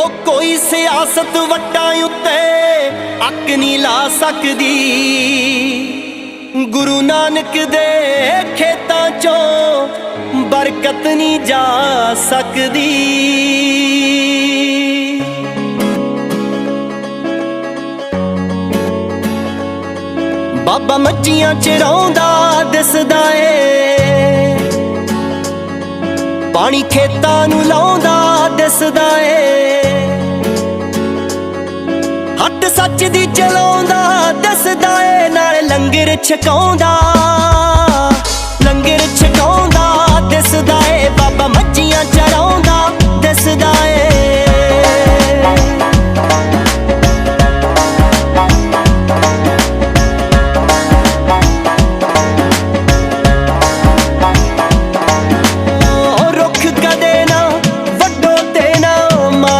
ਹੋ ਕੋਈ ਸਿਆਸਤ ਵੱਟਾਂ ਉੱਤੇ ਅੱਕ ਨਹੀਂ ਲਾ ਸਕਦੀ। ਗੁਰੂ ਨਾਨਕ ਦੇ ਖੇਤਾਂ ਚੋਂ ਬਰਕਤ ਨਹੀਂ ਜਾ ਸਕਦੀ। ਬਾਬਾ ਮੱਝੀਆਂ ਚਰਾਉਂਦਾ ਦਿਸਦਾ ਏ। ਪਾਣੀ ਖੇਤਾਂ ਨੂੰ ਲਾਉਂਦਾ ਸੱਚ ਦੀ ਚਲਾਉਂਦਾ ਦੱਸਦਾ ਏ ਨਾਲ ਲੰਗਰ ਛਕਾਉਂਦਾ। ਲੰਗਰ ਛਕਾਉਂਦਾ